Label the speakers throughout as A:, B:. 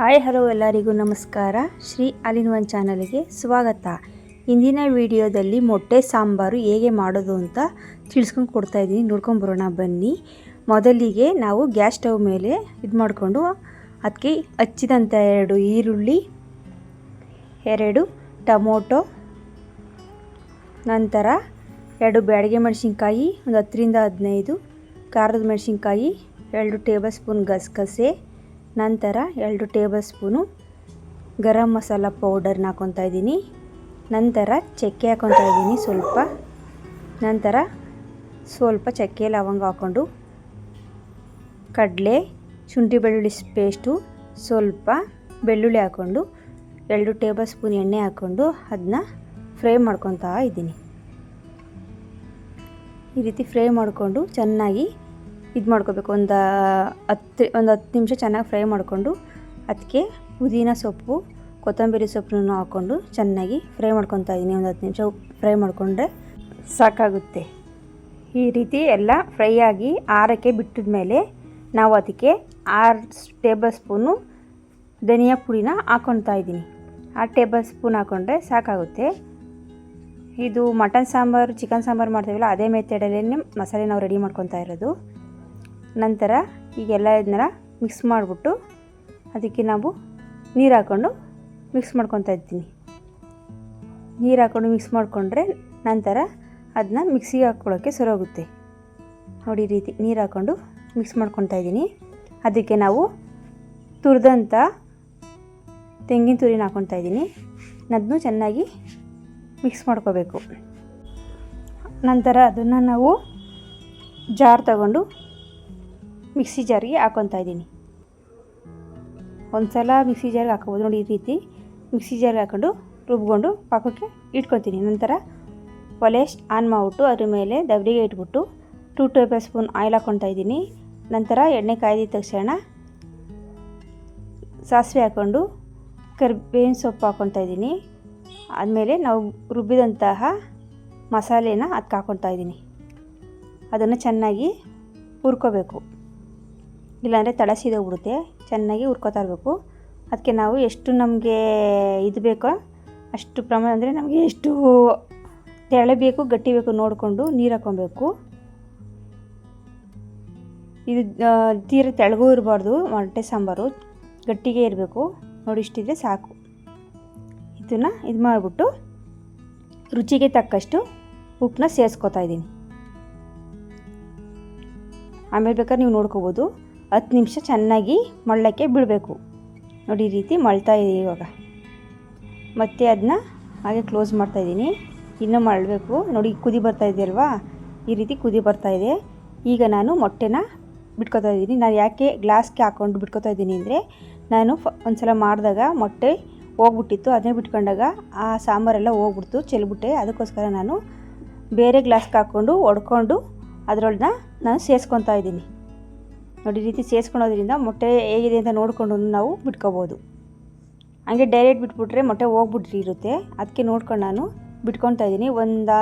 A: Hi, hello ಎಲ್ಲರಿಗೂ ನಮಸ್ಕಾರ. Shri ಅಲಿನ್ one ಚಾನಲ್ಗೆ ಸ್ವಾಗತ. ಇಂದಿನ ವಿಡಿಯೋದಲ್ಲಿ ಮೊಟ್ಟೆ ಸಾಂಬಾರು ಹೇಗೆ ಮಾಡೋದು ಅಂತ ತಿಳಿಸ್ಕೊಂಡು ಕೊಡ್ತಾ ಇದ್ದೀನಿ. ನೋಡ್ಕೊಂಡು ಬರೋಣ, ಬನ್ನಿ. ಮೊದಲಿಗೆ ನಾವು ಗ್ಯಾಸ್ ಸ್ಟವ್ ಮೇಲೆ ಇದು ಮಾಡಿಕೊಂಡು ಅದಕ್ಕೆ ಹಚ್ಚಿದಂಥ ಎರಡು ಈರುಳ್ಳಿ, ಎರಡು ಟೊಮೊಟೊ, ನಂತರ ಎರಡು ಬ್ಯಾಡಿಗೆ ಮೆಣಸಿನ್ಕಾಯಿ, ಒಂದು ಹತ್ತರಿಂದ ಹದಿನೈದು, ಖಾರದ ಮೆಣಸಿನ್ಕಾಯಿ, ಎರಡು ಟೇಬಲ್ ಸ್ಪೂನ್ ಗಸಗಸೆ ನಂತರ ಎರಡು ಟೇಬಲ್ ಸ್ಪೂನು ಗರಂ ಮಸಾಲ ಪೌಡರ್ನ ಹಾಕೊತಾ ಇದ್ದೀನಿ. ನಂತರ ಚಕ್ಕೆ ಹಾಕೊತಾ ಇದ್ದೀನಿ ಸ್ವಲ್ಪ. ನಂತರ ಸ್ವಲ್ಪ ಚಕ್ಕೆ ಲವಂಗ ಹಾಕ್ಕೊಂಡು ಕಡಲೆ, ಶುಂಠಿ ಬೆಳ್ಳುಳ್ಳಿ ಪೇಸ್ಟು, ಸ್ವಲ್ಪ ಬೆಳ್ಳುಳ್ಳಿ ಹಾಕ್ಕೊಂಡು ಎರಡು ಟೇಬಲ್ ಸ್ಪೂನ್ ಎಣ್ಣೆ ಹಾಕ್ಕೊಂಡು ಅದನ್ನ ಫ್ರೈ ಮಾಡ್ಕೊತಾ ಇದ್ದೀನಿ. ಈ ರೀತಿ ಫ್ರೈ ಮಾಡಿಕೊಂಡು ಚೆನ್ನಾಗಿ ಇದು ಮಾಡ್ಕೋಬೇಕು. ಒಂದು ಹತ್ತು ಒಂದು ಹತ್ತು ನಿಮಿಷ ಚೆನ್ನಾಗಿ ಫ್ರೈ ಮಾಡಿಕೊಂಡು ಅದಕ್ಕೆ ಪುದೀನ ಸೊಪ್ಪು, ಕೊತ್ತಂಬರಿ ಸೊಪ್ಪನ್ನು ಹಾಕ್ಕೊಂಡು ಚೆನ್ನಾಗಿ ಫ್ರೈ ಮಾಡ್ಕೊತಾ ಇದ್ದೀನಿ ಒಂದು ಹತ್ತು ನಿಮಿಷ ಫ್ರೈ ಮಾಡಿಕೊಂಡ್ರೆ ಸಾಕಾಗುತ್ತೆ. ಈ ರೀತಿ ಎಲ್ಲ ಫ್ರೈ ಆಗಿ ಆರಕ್ಕೆ ಬಿಟ್ಟಿದ ಮೇಲೆ ನಾವು ಅದಕ್ಕೆ ಆರು ಟೇಬಲ್ ಸ್ಪೂನು ಧನಿಯಾ ಪುಡಿನ ಹಾಕ್ಕೊತಾ ಇದ್ದೀನಿ ಆರು ಟೇಬಲ್ ಸ್ಪೂನ್ ಹಾಕ್ಕೊಂಡ್ರೆ ಸಾಕಾಗುತ್ತೆ. ಇದು ಮಟನ್ ಸಾಂಬಾರು, ಚಿಕನ್ ಸಾಂಬಾರು ಮಾಡ್ತೀವಲ್ಲ, ಅದೇ ಮೆಥಡಲ್ಲೇ ಮಸಾಲೆ ನಾವು ರೆಡಿ ಮಾಡ್ಕೊತಾ ಇರೋದು. ನಂತರ ಈಗೆಲ್ಲ ಇದನ್ನೆಲ್ಲ ಮಿಕ್ಸ್ ಮಾಡಿಬಿಟ್ಟು ಅದಕ್ಕೆ ನಾವು ನೀರು ಹಾಕ್ಕೊಂಡು ಮಿಕ್ಸ್ ಮಾಡ್ಕೊತಾ ಇದ್ದೀನಿ ನೀರು ಹಾಕ್ಕೊಂಡು ಮಿಕ್ಸ್ ಮಾಡಿಕೊಂಡ್ರೆ ನಂತರ ಅದನ್ನ ಮಿಕ್ಸಿಗೆ ಹಾಕ್ಕೊಳ್ಳೋಕ್ಕೆ ಸರೋಗುತ್ತೆ ನೋಡಿ ರೀತಿ ನೀರು ಹಾಕ್ಕೊಂಡು ಮಿಕ್ಸ್ ಮಾಡ್ಕೊತಾ ಇದ್ದೀನಿ. ಅದಕ್ಕೆ ನಾವು ತುರಿದಂಥ ತೆಂಗಿನ ತುರಿನ ಹಾಕ್ಕೊತಾ ಇದ್ದೀನಿ. ಅದನ್ನು ಚೆನ್ನಾಗಿ ಮಿಕ್ಸ್ ಮಾಡ್ಕೋಬೇಕು. ನಂತರ ಅದನ್ನು ನಾವು ಜಾರ್ ತಗೊಂಡು ಮಿಕ್ಸಿ ಜಾರಿಗೆ ಹಾಕೊತಾ ಇದ್ದೀನಿ. ಒಂದು ಸಲ ಮಿಕ್ಸಿ ಜಾರಿಗೆ ಹಾಕೋಬೋದು. ನೋಡಿ ಈ ರೀತಿ ಮಿಕ್ಸಿ ಜಾರಿಗೆ ಹಾಕೊಂಡು ರುಬ್ಕೊಂಡು ಪಾಕಕ್ಕೆ ಇಟ್ಕೊತೀನಿ. ನಂತರ ಒಲೆ ಆನ್ ಮಾಡಿಬಿಟ್ಟು ಅದ್ರ ಮೇಲೆ ದಬ್ರಿಗೆ ಇಟ್ಬಿಟ್ಟು ಟೂ ಟೇಬಲ್ ಸ್ಪೂನ್ ಆಯಿಲ್ ಹಾಕ್ಕೊತಾ ಇದ್ದೀನಿ. ನಂತರ ಎಣ್ಣೆ ಕಾಯ್ದಿದ ತಕ್ಷಣ ಸಾಸಿವೆ ಹಾಕ್ಕೊಂಡು ಕರಿಬೇವಿನ ಸೊಪ್ಪು ಹಾಕ್ಕೊತಾ ಇದ್ದೀನಿ. ಆದಮೇಲೆ ನಾವು ರುಬ್ಬಿದಂತಹ ಮಸಾಲೆನ ಅದಕ್ಕೆ ಹಾಕ್ಕೊತಾ ಇದ್ದೀನಿ. ಅದನ್ನು ಚೆನ್ನಾಗಿ ಹುರ್ಕೋಬೇಕು. ಇಲ್ಲಾಂದರೆ ತಳ ಸೀದೋಗ್ಬಿಡುತ್ತೆ ಚೆನ್ನಾಗಿ ಹುರ್ಕೋತಾ ಇರಬೇಕು. ಅದಕ್ಕೆ ನಾವು ಎಷ್ಟು ನಮಗೆ ಇದು ಬೇಕೋ ಅಷ್ಟು ಪ್ರಮಾಣ ಅಂದರೆ ನಮಗೆ ಎಷ್ಟು ತೆಳೆ ಬೇಕು, ಗಟ್ಟಿ ಬೇಕು ನೋಡಿಕೊಂಡು ನೀರು ಹಾಕ್ಕೊಬೇಕು ಇದು ತೀರ ತೆಳಗೂ ಇರಬಾರ್ದು, ಮೊಟ್ಟೆ ಸಾಂಬಾರು. ಗಟ್ಟಿಗೆ ಇರಬೇಕು. ನೋಡಿ ಇಷ್ಟಿದ್ರೆ ಸಾಕು. ಇದನ್ನು ಇದು ಮಾಡಿಬಿಟ್ಟು ರುಚಿಗೆ ತಕ್ಕಷ್ಟು ಉಪ್ಪನ್ನ ಸೇರಿಸ್ಕೊತಾ ಇದ್ದೀನಿ. ಆಮೇಲೆ ಬೇಕಾದ್ರೆ ನೀವು ನೋಡ್ಕೋಬೋದು. ಹತ್ತು ನಿಮಿಷ ಚೆನ್ನಾಗಿ ಮಳ್ಳಕ್ಕೆ ಬಿಡಬೇಕು. ನೋಡಿ ಈ ರೀತಿ ಮಳ್ತಾ ಇದೆ ಇವಾಗ. ಮತ್ತು ಅದನ್ನ ಹಾಗೆ ಕ್ಲೋಸ್ ಮಾಡ್ತಾಯಿದ್ದೀನಿ ಇನ್ನೂ ಮಳಬೇಕು ನೋಡಿ ಕುದಿ ಬರ್ತಾ ಇದೆಯಲ್ವಾ ಈ ರೀತಿ ಕುದಿ ಬರ್ತಾ ಇದೆ. ಈಗ ನಾನು ಮೊಟ್ಟೆನ ಬಿಟ್ಕೊತಾ ಇದ್ದೀನಿ. ನಾನು ಯಾಕೆ ಗ್ಲಾಸ್ಗೆ ಹಾಕ್ಕೊಂಡು ಬಿಟ್ಕೊತಾ ಇದ್ದೀನಿ ಅಂದರೆ, ನಾನು ಫ ಒಂದು ಸಲ ಮಾಡಿದಾಗ ಮೊಟ್ಟೆ ಹೋಗ್ಬಿಟ್ಟಿತ್ತು. ಅದನ್ನೇ ಬಿಟ್ಕೊಂಡಾಗ ಆ ಸಾಂಬಾರೆಲ್ಲ ಹೋಗ್ಬಿಡ್ತು, ಚೆಲ್ಬಿಟ್ಟೆ. ಅದಕ್ಕೋಸ್ಕರ ನಾನು ಬೇರೆ ಗ್ಲಾಸ್ಗೆ ಹಾಕ್ಕೊಂಡು ಒಡ್ಕೊಂಡು ಅದರೊಳನ್ನ ನಾನು ಸೇರಿಸ್ಕೊತಾ ಇದ್ದೀನಿ. ನೋಡಿ ರೀತಿ ಸೇರಿಸ್ಕೊಳೋದ್ರಿಂದ ಮೊಟ್ಟೆ ಹೇಗಿದೆ ಅಂತ ನೋಡಿಕೊಂಡು ನಾವು ಬಿಟ್ಕೋಬೋದು. ಹಾಗೆ ಡೈರೆಕ್ಟ್ ಬಿಟ್ಬಿಟ್ರೆ ಮೊಟ್ಟೆ ಹೋಗ್ಬಿಟ್ರಿ ಇರುತ್ತೆ. ಅದಕ್ಕೆ ನೋಡ್ಕೊಂಡು ನಾನು ಬಿಟ್ಕೊತಾ ಇದ್ದೀನಿ. ಒಂದು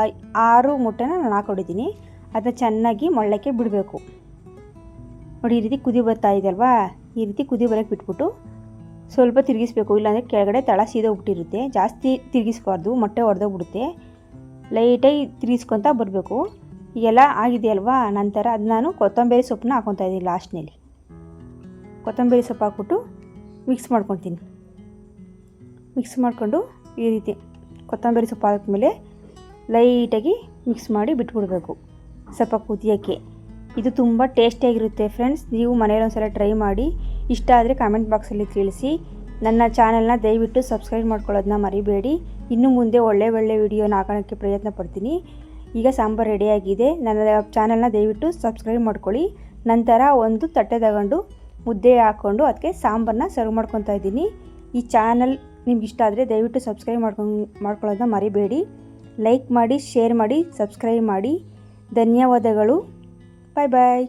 A: ಆರು ಮೊಟ್ಟೆನ ನಾನು ಹಾಕೊಂಡಿದ್ದೀನಿ. ಅದನ್ನ ಚೆನ್ನಾಗಿ ಮೊಳ್ಳಕ್ಕೆ ಬಿಡಬೇಕು. ನೋಡಿ, ಈ ರೀತಿ ಕುದಿ ಬರ್ತಾ ಇದೆಯಲ್ವಾ ಈ ರೀತಿ ಕುದಿ ಬರೋಕ್ಕೆ ಬಿಟ್ಬಿಟ್ಟು ಸ್ವಲ್ಪ ತಿರುಗಿಸ್ಬೇಕು. ಇಲ್ಲಾಂದರೆ ಕೆಳಗಡೆ ತಳ ಸೀದೋಗ್ಬಿಟ್ಟಿರುತ್ತೆ ಜಾಸ್ತಿ ತಿರುಗಿಸ್ಬಾರ್ದು. ಮೊಟ್ಟೆ ಹೊಡೆದೋಗ್ಬಿಡುತ್ತೆ ಲೈಟಾಗಿ ತಿರುಗಿಸ್ಕೊತಾ ಬರಬೇಕು. ಈಗೆಲ್ಲ ಆಗಿದೆಯಲ್ವಾ? ನಂತರ ಅದು ನಾನು ಕೊತ್ತಂಬರಿ ಸೊಪ್ಪನ್ನ ಹಾಕ್ಕೊತಾ ಇದ್ದೀನಿ ಲಾಸ್ಟ್ನಲ್ಲಿ ಕೊತ್ತಂಬರಿ ಸೊಪ್ಪು ಹಾಕ್ಬಿಟ್ಟು ಮಿಕ್ಸ್ ಮಾಡ್ಕೊತೀನಿ ಮಿಕ್ಸ್ ಮಾಡಿಕೊಂಡು ಈ ರೀತಿ ಕೊತ್ತಂಬರಿ ಸೊಪ್ಪು ಹಾಕಿದ್ಮೇಲೆ ಲೈಟಾಗಿ ಮಿಕ್ಸ್ ಮಾಡಿ ಬಿಟ್ಬಿಡ್ಬೇಕು. ಸ್ವಲ್ಪ ಕುದಿಯೋಕ್ಕೆ. ಇದು ತುಂಬ ಟೇಸ್ಟಿಯಾಗಿರುತ್ತೆ ಫ್ರೆಂಡ್ಸ್ ನೀವು ಮನೇಲಿ ಒಂದ್ಸಲ ಟ್ರೈ ಮಾಡಿ. ಇಷ್ಟ ಆದರೆ ಕಾಮೆಂಟ್ ಬಾಕ್ಸಲ್ಲಿ ತಿಳಿಸಿ. ನನ್ನ ಚಾನೆಲ್ನ ದಯವಿಟ್ಟು ಸಬ್ಸ್ಕ್ರೈಬ್ ಮಾಡ್ಕೊಳ್ಳೋದನ್ನ ಮರಿಬೇಡಿ. ಇನ್ನು ಮುಂದೆ ಒಳ್ಳೆ ಒಳ್ಳೆ ವಿಡಿಯೋನ ಹಾಕೋಣಕ್ಕೆ ಪ್ರಯತ್ನ ಪಡ್ತೀನಿ. ಈಗ ಸಾಂಬಾರು ರೆಡಿಯಾಗಿದೆ. ನನ್ನ ಚಾನಲ್ನ ದಯವಿಟ್ಟು ಸಬ್ಸ್ಕ್ರೈಬ್ ಮಾಡ್ಕೊಳ್ಳಿ. ನಂತರ ಒಂದು ತಟ್ಟೆ ತಗೊಂಡು ಮುದ್ದೆ ಹಾಕ್ಕೊಂಡು ಅದಕ್ಕೆ ಸಾಂಬಾರನ್ನ ಸರ್ವ್ ಮಾಡ್ಕೊತಾ ಇದ್ದೀನಿ. ಈ ಚಾನಲ್ ನಿಮ್ಗೆ ಇಷ್ಟ ಆದರೆ ದಯವಿಟ್ಟು ಸಬ್ಸ್ಕ್ರೈಬ್ ಮಾಡ್ಕೊಂಡು ಮಾಡ್ಕೊಳ್ಳೋದನ್ನ ಮರಿಬೇಡಿ. ಲೈಕ್ ಮಾಡಿ, ಶೇರ್ ಮಾಡಿ, ಸಬ್ಸ್ಕ್ರೈಬ್ ಮಾಡಿ. ಧನ್ಯವಾದಗಳು. ಬಾಯ್ ಬಾಯ್.